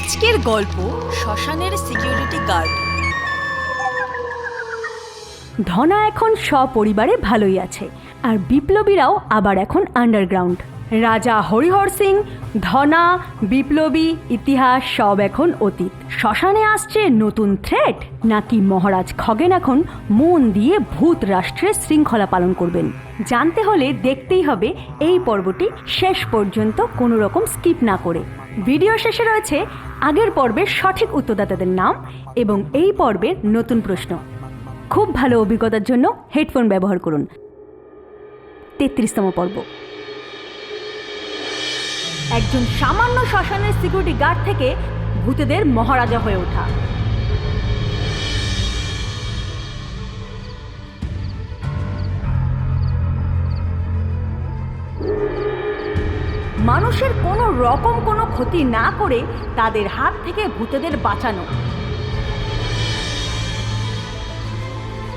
আজকের গল্প শ্মশানের সিকিউরিটি গার্ড। ধনা এখন সপরিবারে ভালোই আছে, আর বিপ্লবীরাও আবার এখন আন্ডারগ্রাউন্ড রাজা হরিহর সিং, ধনা, বিপ্লবী, ইতিহাস সব এখন অতীত। শ্মশানে আসছে নতুন থ্রেট নাকি মহারাজ খগেন এখন মন দিয়ে ভূত রাষ্ট্রের শৃঙ্খলা পালন করবেন? জানতে হলে দেখতেই হবে এই পর্বটি শেষ পর্যন্ত কোনো রকম স্কিপ না করে। ভিডিও শেষে রয়েছে আগের পর্বের সঠিক উত্তরদাতাদের নাম এবং এই পর্বের নতুন প্রশ্ন। খুব ভালো অভিজ্ঞতার জন্য হেডফোন ব্যবহার করুন। তেত্রিশতম পর্ব। একজন সামান্য শ্মশানের সিকিউরিটি গার্ড থেকে ভূতেদের মহারাজা হয়ে ওঠা। মানুষের কোনো রকম কোনো ক্ষতি না করে তাদের হাত থেকে ভূতেদের বাঁচানো।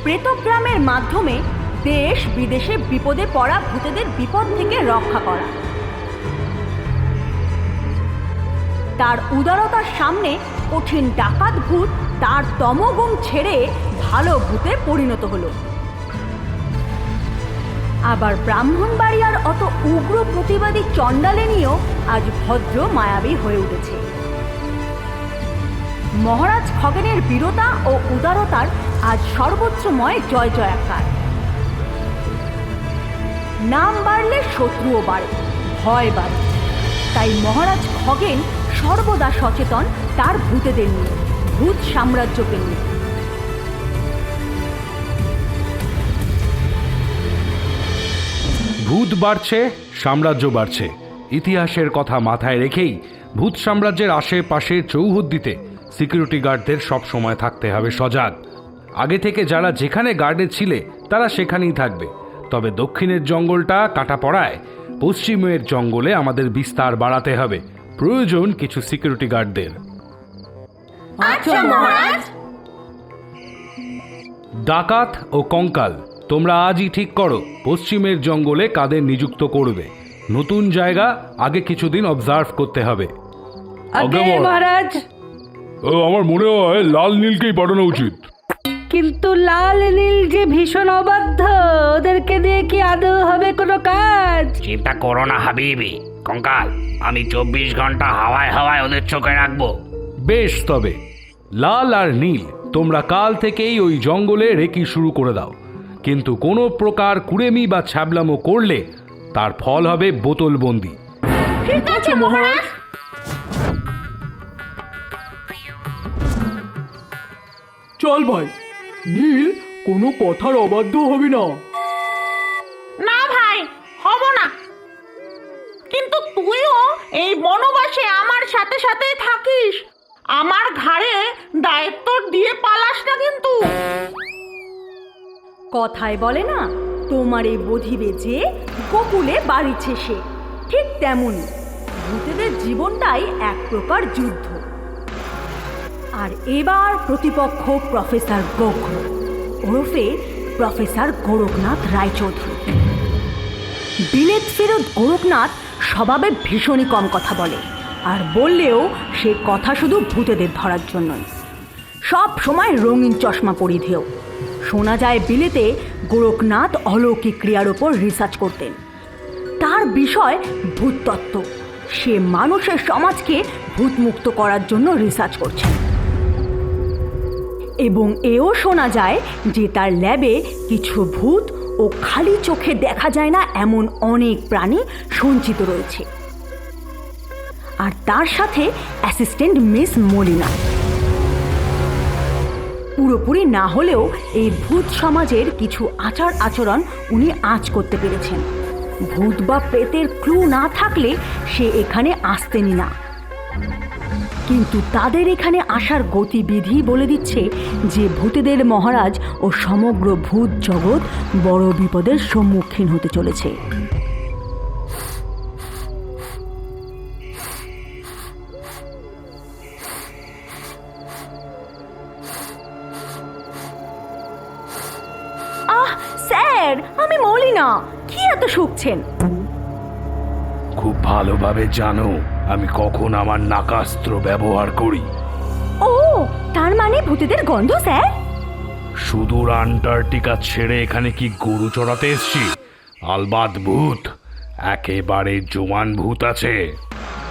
প্রেতগ্রামের মাধ্যমে দেশ বিদেশে বিপদে পড়া ভূতেদের বিপদ থেকে রক্ষা করা। তার উদারতার সামনে কঠিন ডাকাত ভূত তার তমগুণ ছেড়ে ভালো ভূতে পরিণত হলো। আবার ব্রাহ্মণবাড়িয়ার অত উগ্র প্রতিবাদী চণ্ডালেনিও আজ ভদ্র মায়াবী হয়ে উঠেছে। মহারাজ খগেনের বীরতা ও উদারতার আজ সর্বোচ্চময় জয় জয়াকার। নাম বাড়লে শত্রুও বাড়ে, ভয় বাড়ে। তাই মহারাজ খগেন সর্বদা সচেতন তার ভূতেদের নিয়ে, ভূত সাম্রাজ্যকে নিয়ে। ভূত বাড়ছে সাম্রাজ্য বাড়ছে। ইতিহাসের কথা মাথায় রেখেই ভূত সাম্রাজ্যের আশেপাশে চৌহদ্দিতে সিকিউরিটি গার্ডদের সব সময় থাকতে হবে সজাগ। আগে থেকে যারা যেখানে গার্ডে ছিলে তারা সেখানেই থাকবে। তবে দক্ষিণের জঙ্গলটা কাটা পড়ায় পশ্চিমের জঙ্গলে আমাদের বিস্তার বাড়াতে হবে। প্রয়োজন কিছু সিকিউরিটি গার্ডদের আচ্ছা ডাকাত ও কঙ্কাল তোমরা আজই ঠিক করো পশ্চিমের জঙ্গলে কাদের নিযুক্ত করবে। নতুন জায়গা আগে কিছুদিন অবজার্ভ করতে হবে। মহারাজ। আমার মনে হয় লাল নীলকেই পাঠানো উচিত। কিন্তু লাল নীল যে ভীষণ অবাধ্য ওদেরকে দিয়ে কি আদৌ হবে কোনো কাজ? চিন্তা করো না হাবিবি কঙ্কাল আমি চব্বিশ ঘণ্টা হাওয়ায় হাওয়ায় ওদের চোখে রাখব। বেশ তবে লাল আর নীল তোমরা কাল থেকেই ওই জঙ্গলে রেকি শুরু করে দাও। কিন্তু কোনো প্রকার কুড়েমি বা ছ্যাবলামো করলে তার ফল হবে বোতলবন্দি। ঠিক আছে মহারাজ। চল ভাই নীল কোনো কথার অবাধ্য হবি না। না ভাই হব না। কিন্তু তুইও এই বনবাসে আমার সাথে সাথে থাকিস। আমার ঘাড়ে দায়িত্ব দিয়ে পালাস না কিন্তু। কথায় বলে না, তোমার বধিবে যে গোকুলে বাড়িছে সে। ঠিক তেমনই, ভূতেদের জীবনটাই এক প্রকার যুদ্ধ। আর এবার প্রতিপক্ষ প্রফেসর গোঘ্র, ওরফে প্রফেসর গোরখনাথ রায়চৌধুরী। বিলেত ফেরত গোরখনাথ স্বভাবে ভীষণই কম কথা বলে, আর বললেও সে কথা শুধু ভূতেদের ধরার জন্যই। সব সময় রঙিন চশমা পরিধেয়। শোনা যায় বিলেতে গোরখনাথ অলৌকিক ক্রিয়ার ওপর রিসার্চ করতেন। তার বিষয় ভূততত্ত্ব সে মানুষের সমাজকে ভূতমুক্ত করার জন্য রিসার্চ করছেন এবং এও শোনা যায় যে তার ল্যাবে কিছু ভূত ও খালি চোখে দেখা যায় না এমন অনেক প্রাণী সঞ্চিত রয়েছে। আর তার সাথে অ্যাসিস্ট্যান্ট মিস মলিনা। পুরোপুরি না হলেও এই ভূত সমাজের কিছু আচার আচরণ উনি আঁচ করতে পেরেছেন। ভূত বা প্রেতের ক্লু না থাকলে সে এখানে আসতেনই না। কিন্তু তাদের এখানে আসার গতিবিধি বলে দিচ্ছে যে ভূতেদের মহারাজ ও সমগ্র ভূত জগৎ বড় বিপদের সম্মুখীন হতে চলেছে। স্যার আমি মলিনা। কি এত শুকছেন? খুব ভালোভাবে জানো আমি কখন আমার নাকাস্ত্র ব্যবহার করি। ও তার মানে ভূতেদের গন্ধ স্যার? সুদূর আন্টার্কটিকা ছেড়ে এখানে কি গরু চড়াতে এসছি? আলবাদ ভূত একেবারে জোয়ান ভূত আছে।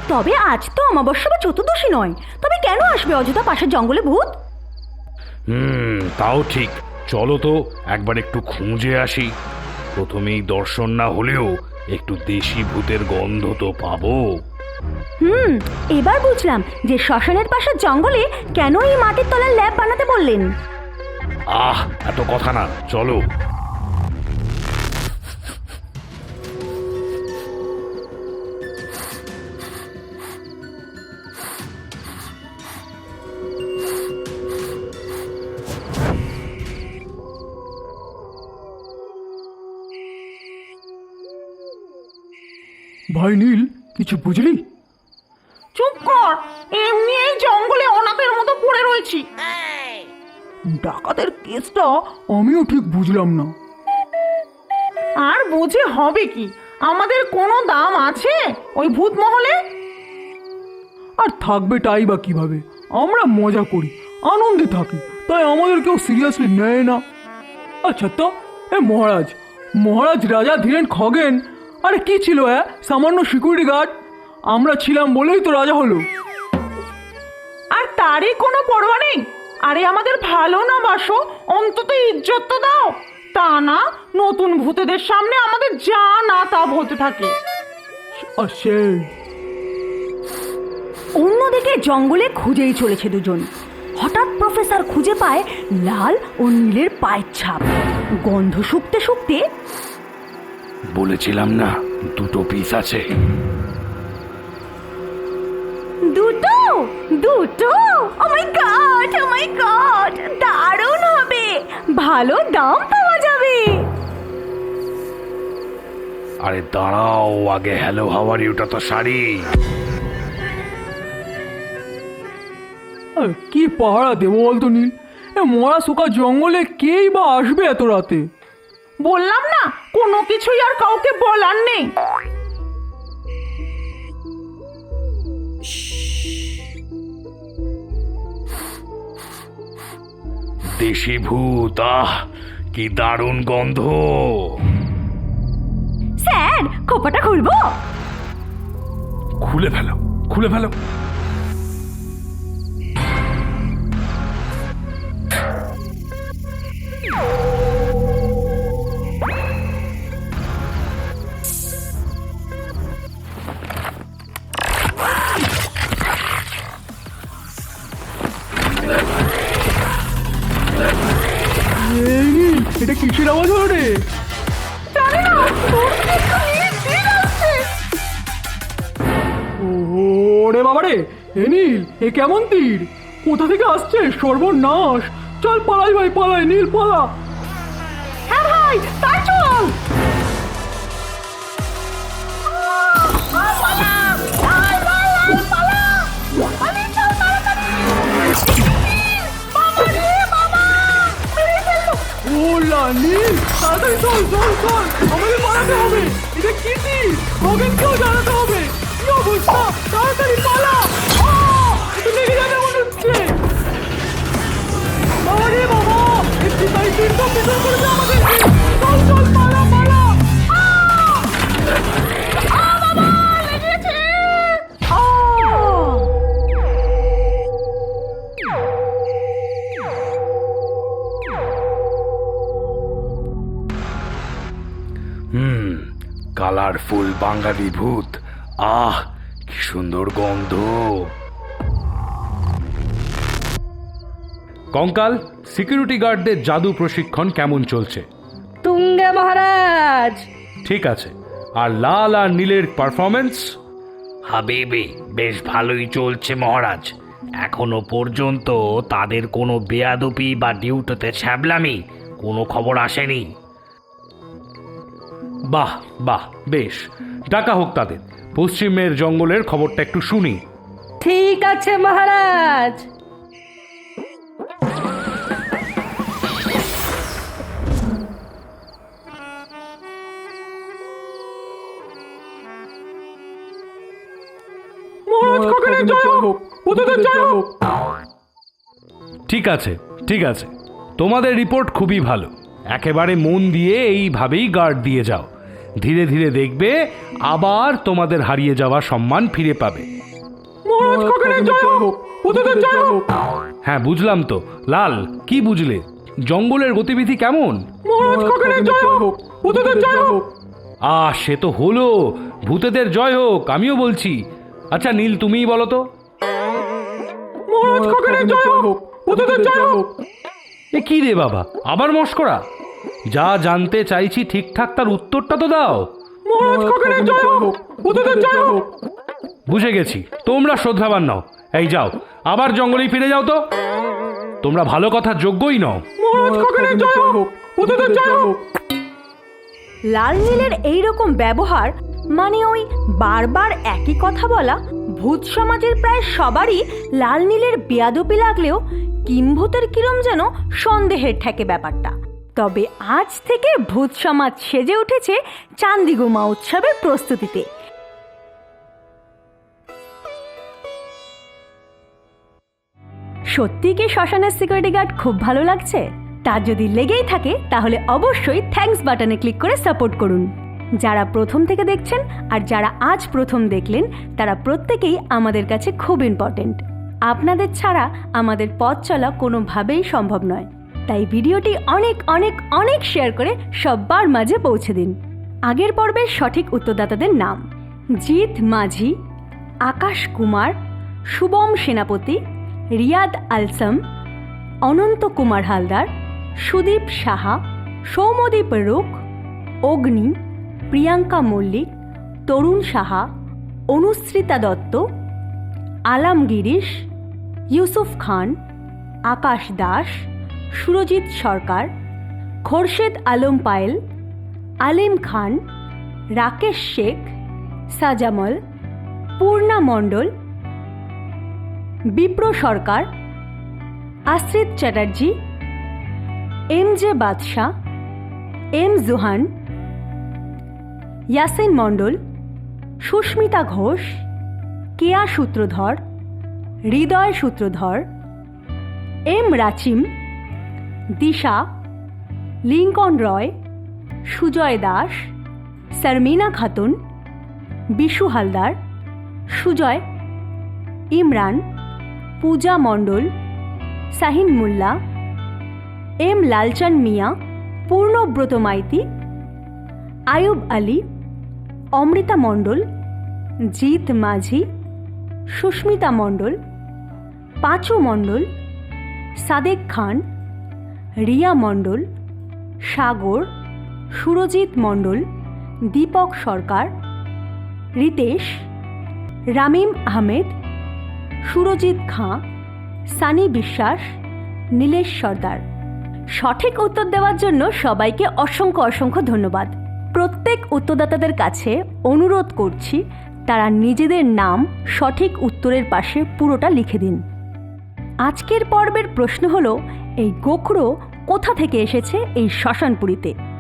তবে আজ তো অমাবস্যা বা চতুর্দশী নয়। তবে কেন আসবে অযথা পাশের জঙ্গলে ভূত? হুম তাও ঠিক। চলো তো একবার একটু খুঁজে আসি। প্রথমেই দর্শন না হলেও একটু দেশি ভূতের গন্ধ তো পাবো। হুম এবার বুঝলাম যে শ্মশানের পাশের জঙ্গলে কেন এই মাটির তলার ল্যাব বানাতে বললেন। আহ এত কথা না চলো। ভাই নীল কিছু বুঝলি? চুপ কর এমনি এই জঙ্গলে অনাথের মতো পড়ে রয়েছি। ডাকাতের কেসটা আমিও ঠিক বুঝলাম না। আর বুঝে হবে কি? আমাদের কোনো দাম আছে ওই ভূত মহলে আর থাকবে তাই বা কীভাবে? আমরা মজা করি আনন্দে থাকি তাই আমাদের কেউ সিরিয়াসলি নেয় না। আচ্ছা তো এ মহারাজ মহারাজ রাজা ধীরেন খগেন আরে কি ছিল হ্যাঁ? সামান্য সিকিউরিটি গার্ড আমরা ছিলাম বলেই তো রাজা হলো। আর তারই কোনো পরোয়া নেই। আরে আমাদের ভালো না বাসো। অন্তত ইজ্জত তো দাও। তা না নতুন ভূতেদের সামনে আমাদের যা না তা বলতে থাকে। আর সেই অন্যদিকে জঙ্গলে খুঁজেই চলেছে দুজন। হঠাৎ প্রফেসর খুঁজে পায় লাল ও নীলের পায়ের ছাপ। গন্ধ শুকতে শুকতে বলেছিলাম না দুটো পিস আছে। দুটো? দুটো? ও মাই গড ও মাই গড দারুণ হবে। ভালো দাম পাওয়া যাবে। আরে দাঁড়াও আগে হ্যালো হাওয়ার ইউটা তো শাড়ি। আর কি পাহারা দেবো বলতো নীল। এ মরা শুকা জঙ্গলে কেই বা আসবে এত রাতে? বললাম না কোনো কিছুই আর কাউকে বলার নেই। দেশি ভূত আহ কি দারুণ গন্ধ। স্যার খোপাটা খুলবো? খুলে ফেলো খুলে ফেলো। এ নীল, এ কেমন তীর? কোথা থেকে আসছে? সর্বনাশ। চল পালাই ভাই, পালাই, নীল, পালা। হ্যাঁ ভাই, তাই চল। তাড়াতাড়ি চল চল চল। আমাদের পালাতে হবে। এটা কি তীর? খগেনকেও জানাতে হবে। হুম কালারফুল বাঙালি ভূত। আহ কি সুন্দর গন্ধ। কঙ্কাল সিকিউরিটি গার্ডদের জাদু প্রশিক্ষণ কেমন চলছে? তুঙ্গে মহারাজ! ঠিক আছে। আর লাল আর নীলের পারফরমেন্স হাবিবি বেশ ভালোই চলছে মহারাজ। এখনও পর্যন্ত তাদের কোনো বেয়াদপি বা ডিউটিতে ছ্যাবলামি কোনো খবর আসেনি। বাহ বাহ বেশ। ডাকা হোক তাদের। পশ্চিমের জঙ্গলের খবরটা একটু শুনি। ঠিক আছে মহারাজ। ঠিক আছে ঠিক আছে। তোমাদের রিপোর্ট খুবই ভালো। একেবারে মন দিয়ে এইভাবেই গার্ড দিয়ে যাও। ধীরে ধীরে দেখবে আবার তোমাদের হারিয়ে যাওয়া সম্মান ফিরে পাবে। মহারাজ খগেনের জয় হোক। ভূতেদের জয় হোক। হ্যাঁ বুঝলাম তো। লাল কি বুঝলে? জঙ্গলের গতিবিধি কেমন? মহারাজ খগেনের জয় হোক। ভূতেদের জয় হোক। আহ সে তো হলো। ভূতেদের জয় হোক আমিও বলছি। আচ্ছা নীল তুমিই বলো তো। এ কি রে বাবা? আবার মস্করা? যা জানতে চাইছি ঠিকঠাক তার উত্তরটা তো দাও। বুঝে গেছি। তোমরা শ্রদ্ধাবান নাও। এই যাও। আবার জঙ্গলেই ফিরে যাও তো। তোমরা ভালো কথা যোগ্যই নও। লাল নীলের এইরকম ব্যবহার মানে ওই বারবার একই কথা বলা ভূত সমাজের প্রায় সবারই লাল নীলের বেয়াদপি লাগলেও কিম্ভূতের কিরম যেন সন্দেহের ঠেকে ব্যাপারটা। তবে আজ থেকে ভূত সমাজ সেজে উঠেছে চান্দিগুমা উৎসবের প্রস্তুতিতে। সত্যি কি শ্মশানের সিকিউরিটি গার্ড খুব ভালো লাগছে? তা যদি লেগেই থাকে, তাহলে অবশ্যই থ্যাঙ্কস বাটনে ক্লিক করে সাপোর্ট করুন। যারা প্রথম থেকে দেখছেন আর যারা আজ প্রথম দেখলেন, তারা প্রত্যেকেই আমাদের কাছে খুব ইম্পর্টেন্ট আপনাদের ছাড়া আমাদের পথ চলা কোনোভাবেই সম্ভব নয়। তাই ভিডিওটি অনেক অনেক অনেক শেয়ার করে সব্বার মাঝে পৌঁছে দিন। আগের পর্বের সঠিক উত্তরদাতাদের নাম। জিৎ মাঝি, আকাশ কুমার, শুভম সেনাপতি, রিয়াদ আলসম, অনন্ত কুমার হালদার, সুদীপ সাহা, সৌমদীপ রুক অগ্নি, প্রিয়াঙ্কা মল্লিক, তরুণ সাহা, অনুশ্রিতা দত্ত, আলাম গিরিশ, ইউসুফ খান, আকাশ দাস সুরজিৎ সরকার, খোরশেদ আলম পায়েল, আলিম খান, Rakesh Sheikh, সাজামল, Purna Mondal, Bipra Sarkar, Ashrit Chatterjee M J Badshah, M Juhan, Yasin Mondal, Susmita Ghosh, Keya Sutradhar, Hriday Sutradhar, M Rachim Disha, Lincoln Roy, Sujay Das Sharmina Khatun, Bishu Haldar, Sujay, Imran, Puja Mondal, Shahin Molla, M Lalchan Mia Purnabrata Maity, Ayub Ali, Amrita Mondal, Jit Majhi, Susmita Mondal, পাঁচু মণ্ডল, সাদেক খান রিয়া মণ্ডল, সাগর, সুরজিৎ মণ্ডল, দীপক সরকার, রিতেশ, রামিম আহমেদ, সুরজিৎ খাঁ, সানি বিশ্বাস, নীলেশ সর্দার। সঠিক উত্তর দেওয়ার জন্য সবাইকে অসংখ্য অসংখ্য ধন্যবাদ। প্রত্যেক উত্তরদাতাদের কাছে অনুরোধ করছি, তারা নিজেদের নাম সঠিক উত্তরের পাশে পুরোটা লিখে দিন। আজকের পর্বের প্রশ্ন হলো এই গোখরো কোথা থেকে এসেছে এই শ্মশানপুরীতে?